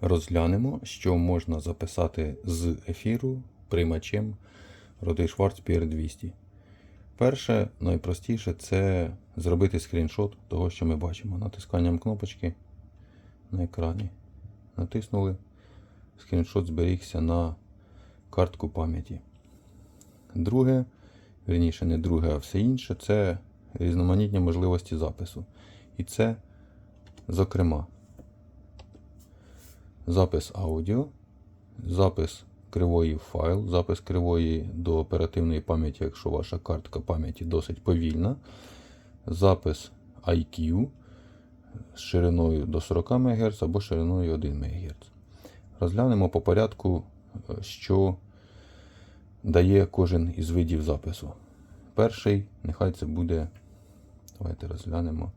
Розглянемо, що можна записати з ефіру приймачем роди Schwarz PR200. Перше, найпростіше це зробити скріншот того, що ми бачимо. Натисканням кнопочки на екрані. Натиснули. Скріншот зберігся на картку пам'яті. Друге, вірніше, не друге, а все інше це різноманітні можливості запису. І це, зокрема, запис аудіо, запис кривої в файл, запис кривої до оперативної пам'яті, якщо ваша картка пам'яті досить повільна, запис IQ з шириною до 40 МГц або шириною 1 МГц. Розглянемо по порядку, е, що дає кожен із видів запису. Перший, нехай це буде, давайте розглянемо,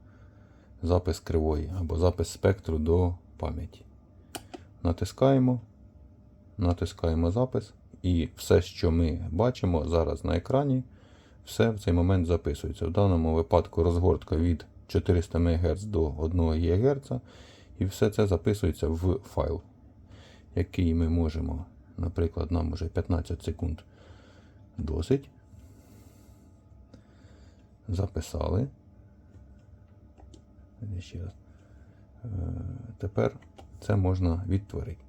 запис кривої або запис спектру до пам'яті. Натискаємо, натискаємо запис, і все, що ми бачимо зараз на екрані, все в цей момент записується. В даному випадку розгортка від 400 МГц до 1 ГГц, і все це записується в файл, який ми можемо, наприклад, нам вже 15 секунд досить. Записали. Ще раз. Е, Тепер це можна відтворити.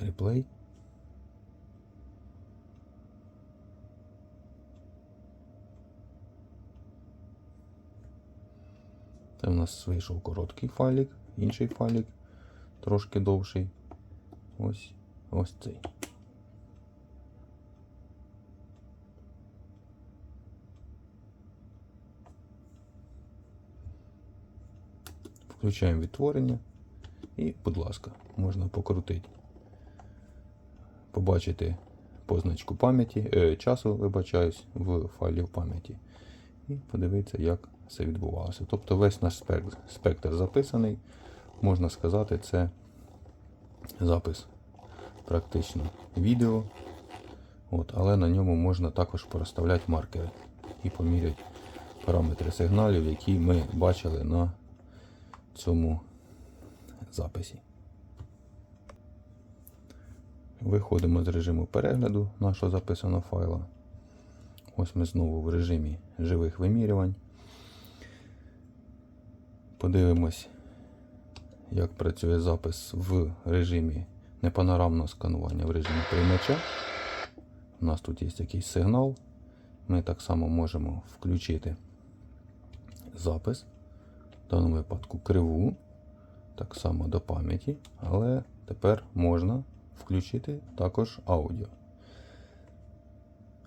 Реплей. Це в нас вийшов короткий файлик, інший файлик, трошки довший. Ось ось цей. Включаємо відтворення і, будь ласка, можна покрутити. Побачити позначку пам'яті, е, часу, вибачаюсь, в файлі в пам'яті. І подивитися, як це відбувалося. Тобто весь наш спектр, спектр записаний, можна сказати, це запис практично відео. От, але на ньому можна також проставляти маркери і поміряти параметри сигналів, які ми бачили на цьому записі. Виходимо з режиму перегляду нашого записаного файла. Ось ми знову в режимі живих вимірювань. Подивимось, як працює запис в режимі непанорамного сканування в режимі приймача. У нас тут є якийсь сигнал. Ми так само можемо включити запис, в даному випадку криву, так само до пам'яті, але тепер можна включити також аудіо.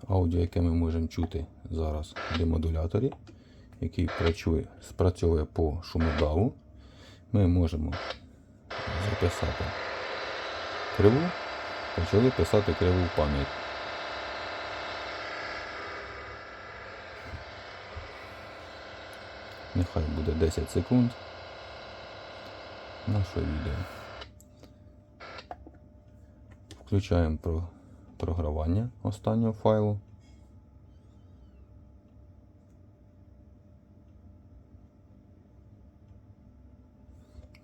Аудіо, яке ми можемо чути зараз в демодуляторі, який працює, спрацьовує по шумодаву, ми можемо записати криву, почали писати криву в пам'ять. Нехай буде 10 секунд наше відео. Включаємо про програвання останнього файлу.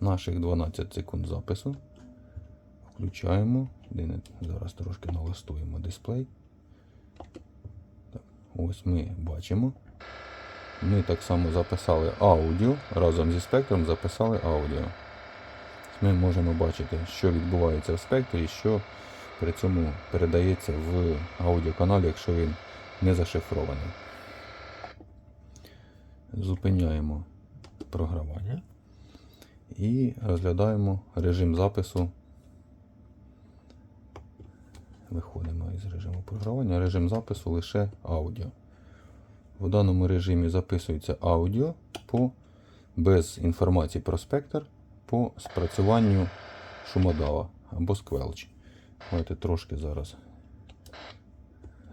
Наших 12 секунд запису. Включаємо. Зараз трошки налаштуємо дисплей. Ось ми бачимо. Ми так само записали аудіо, разом зі спектром записали аудіо. Ми можемо бачити, що відбувається в спектрі, що при цьому передається в аудіоканалі, якщо він не зашифрований. Зупиняємо програвання і розглядаємо режим запису. Виходимо із режиму програвання, режим запису лише аудіо. В даному режимі записується аудіо по, без інформації про спектр по спрацюванню шумодава або сквелч. Давайте трошки зараз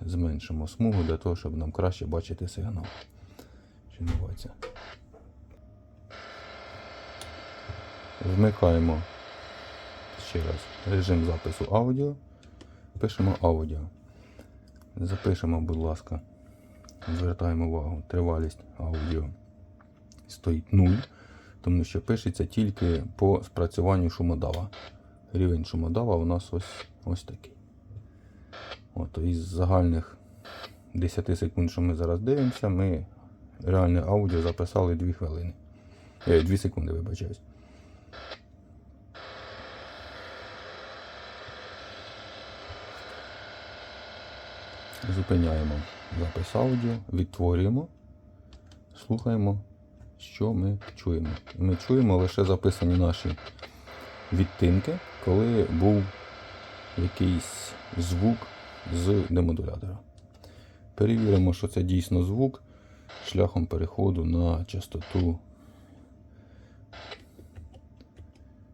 зменшимо смугу для того, щоб нам краще бачити сигнал. Вмикаємо ще раз режим запису аудіо. Пишемо аудіо. Запишемо, будь ласка, звертаємо увагу, тривалість аудіо стоїть 0. тому що пишеться тільки по спрацюванню шумодава. Рівень шумодава у нас ось, ось такий. От, із загальних 10 секунд, що ми зараз дивимося, ми реальне аудіо записали 2 хвилини. Е, 2 секунди, вибачаюсь. Зупиняємо запис аудіо, відтворюємо, слухаємо, що ми чуємо. Ми чуємо лише записані наші відтинки, коли був якийсь звук з демодулятора. Перевіримо, що це дійсно звук шляхом переходу на частоту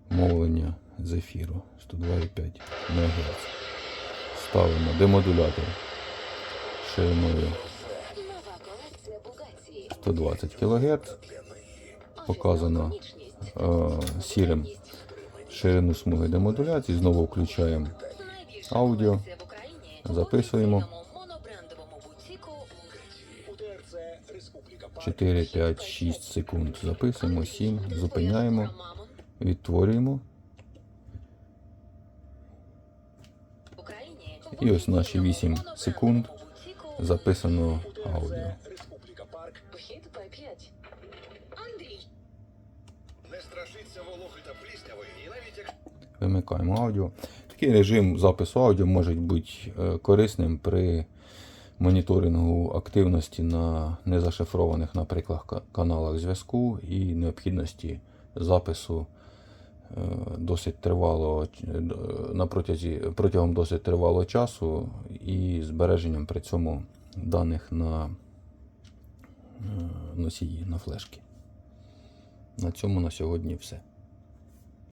мовлення з ефіру 102,5 МГц. Ставимо демодулятор шириною Нова колекція Бугаті. 120 кГц. Показано е, сірим ширину смуги демодуляції. Знову включаємо аудіо. Записуємо. професійному монобрендовому бутіку 4, 5, 6 секунд. Записуємо 7, зупиняємо, відтворюємо. І ось наші 8 секунд записано аудіо. Вхід П5. Андрій. Не страшиться вологи та плісняви, і навіть якщо Вимикаємо аудіо. Такий режим запису аудіо може бути е, корисним при моніторингу активності на незашифрованих, наприклад, каналах зв'язку і необхідності запису е, досить тривалого е, д- на протязі, протягом досить тривалого часу і збереженням при цьому даних на е, носії, на флешки. На цьому на сьогодні все.